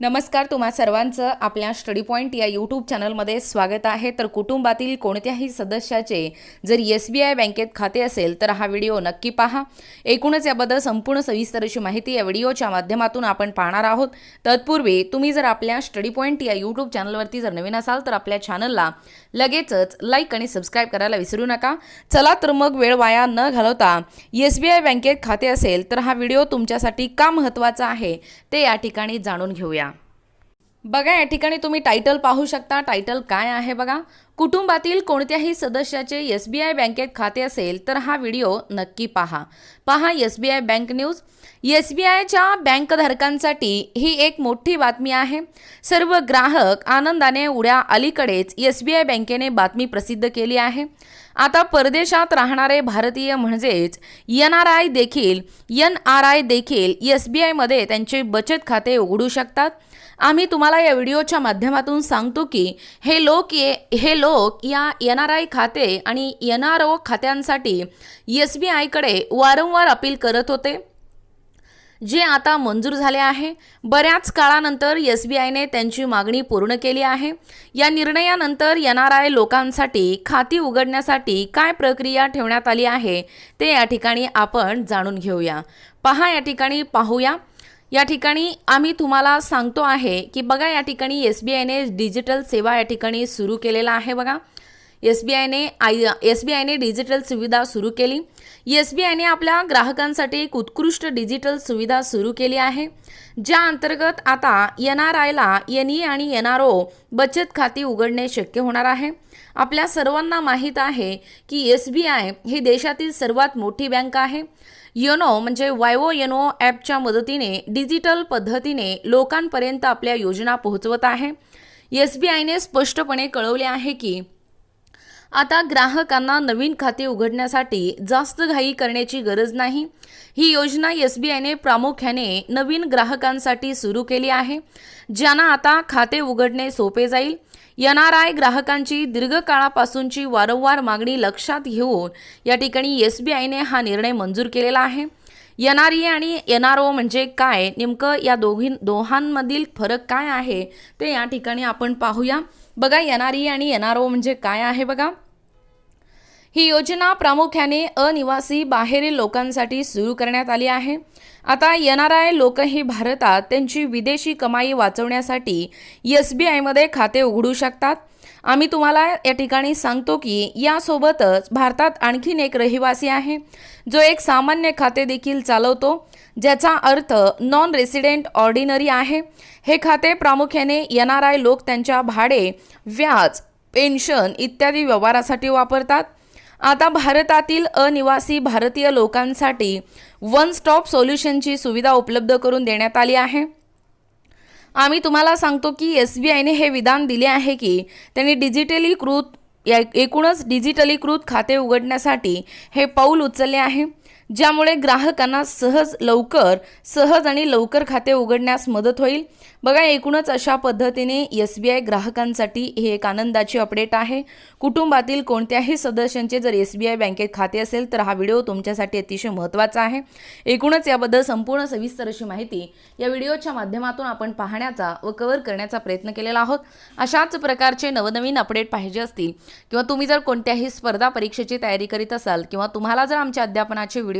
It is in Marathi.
नमस्कार तुम्हा सर्वांचं आपल्या स्टडी पॉईंट या यूट्यूब चॅनलमध्ये स्वागत आहे. तर कुटुंबातील कोणत्याही सदस्याचे जर एस बी आय बँकेत खाते असेल तर हा व्हिडिओ नक्की पहा. एकूणच याबद्दल संपूर्ण सविस्तर अशी माहिती या व्हिडिओच्या माध्यमातून आपण पाहणार आहोत. तत्पूर्वी तुम्ही जर आपल्या स्टडी पॉईंट या यूट्यूब चॅनलवरती जर नवीन असाल तर आपल्या चॅनलला लगेचच लाईक आणि सबस्क्राईब करायला विसरू नका. चला तर मग वेळ वाया न घालवता एस बी आय बँकेत खाते असेल तर हा व्हिडिओ तुमच्यासाठी का महत्त्वाचा आहे ते या ठिकाणी जाणून घेऊया. बघा या ठिकाणी तुम्ही टायटल पाहू शकता. टायटल काय आहे बघा? कुटुंबातील कोणत्याही सदस्याचे एस बी आय बँकेत खाते असेल तर हा व्हिडिओ नक्की पहा. पहा S B I bank news S B आयच्या बँकधारकांसाठी ही एक मोठी बातमी आहे. सर्व ग्राहक आनंदाने उड्या अलीकडेच एस बी आय बँकेने बातमी प्रसिद्ध केली आहे. आता परदेशात राहणारे भारतीय म्हणजेच एन आर आय देखील एन आर आय देखील एस बी आयमध्ये त्यांचे बचत खाते उघडू शकतात. आम्ही तुम्हाला या व्हिडिओच्या माध्यमातून सांगतो की हे लोक ये हे लोक या एन आर आय खाते आणि एन आर ओ खात्यांसाठी एस बी आयकडे वारंवार अपील करत होते जे आता मंजूर झाले आहे. बऱ्याच काळानंतर एस बी आयने त्यांची मागणी पूर्ण केली आहे. या निर्णयानंतर एन आर आय लोकांसाठी खाती उघडण्यासाठी काय प्रक्रिया ठेवण्यात आली आहे ते या ठिकाणी आपण जाणून घेऊया. पहा या ठिकाणी पाहूया. या ठिकाणी आम्ही तुम्हाला सांगतो आहे की बघा या ठिकाणी एस बी आयने डिजिटल सेवा या ठिकाणी सुरू केलेला आहे बघा. एस बी आयने आय एस बी आयने डिजिटल सुविधा सुरू केली. एस बी आयने आपल्या ग्राहकांसाठी एक उत्कृष्ट डिजिटल सुविधा सुरू केली आहे ज्या अंतर्गत आता एन आर आयला एन ई आणि एन आर ओ बचत खाती उघडणे शक्य होणार आहे. आपल्या सर्वांना माहीत आहे की एस बी आय ही देशातील सर्वात मोठी बँक आहे. योनो म्हणजे वायवो योनो ॲपच्या मदतीने डिजिटल पद्धतीने लोकांपर्यंत आपल्या योजना पोहोचवत आहे. एस बी आयने स्पष्टपणे कळवले आहे की आता ग्राहकांना नवीन खाते उघडण्यासाठी जास्त घाई करण्याची गरज नाही. ही योजना एस बी आयने प्रामुख्याने नवीन ग्राहकांसाठी सुरू केली आहे ज्यांना आता खाते उघडणे सोपे जाईल. एन आर आय ग्राहकांची दीर्घकाळापासूनची वारंवार मागणी लक्षात घेऊन या ठिकाणी एस बी आयने हा निर्णय मंजूर केलेला आहे. एन आर ई आणि एन आर ओ म्हणजे काय? नेमकं या दोघी दोहांमधील फरक काय आहे? ते या ठिकाणी आपण पाहूया. बघा एन आर ई आणि एन आर ओ म्हणजे काय आहे बघा. ही योजना प्रामुख्याने अनिवासी बाहेरील लोकांसाठी सुरू करण्यात आली आहे. आता एन लोकही भारतात त्यांची विदेशी कमाई वाचवण्यासाठी एस बी आयमध्ये खाते उघडू शकतात. आम्ही तुम्हाला या ठिकाणी सांगतो की यासोबतच भारतात आणखीन एक रहिवासी आहे. जो एक सामान्य खाते देखील चालवतो ज्याचा अर्थ नॉन रेसिडेंट ऑर्डिनरी आहे. हे खाते प्रामुख्याने एन आर आय लोक त्यांच्या भाडे व्याज पेन्शन इत्यादी व्यवहारासाठी वापरतात. आता भारतातील अनिवासी भारतीय लोकांसाठी वन स्टॉप सोल्युशनची सुविधा उपलब्ध करून देण्यात आली आहे. आम्ही तुम्हाला सांगतो की एस बी आयने हे विधान दिले आहे की त्यांनी डिजिटलीकृत या एकूणच डिजिटलीकृत खाते उघडण्यासाठी हे पाऊल उचलले आहे. ज्यामुळे ग्राहकांना सहज लवकर सहज आणि लवकर खाते उघडण्यास मदत होईल. बघा एकूणच अशा पद्धतीने एस बी आय ग्राहकांसाठी हे एक आनंदाची अपडेट आहे. कुटुंबातील कोणत्याही सदस्यांचे जर एस बी आय बँकेत खाते असेल तर हा व्हिडिओ तुमच्यासाठी अतिशय महत्त्वाचा आहे. एकूणच याबद्दल संपूर्ण सविस्तर अशी माहिती या व्हिडिओच्या माध्यमातून आपण पाहण्याचा व कव्हर करण्याचा प्रयत्न केलेला आहोत. अशाच प्रकारचे नवनवीन अपडेट पाहिजे असतील किंवा तुम्ही जर कोणत्याही स्पर्धा परीक्षेची तयारी करीत असाल किंवा तुम्हाला जर आमच्या अध्यापनाचे व्हिडिओ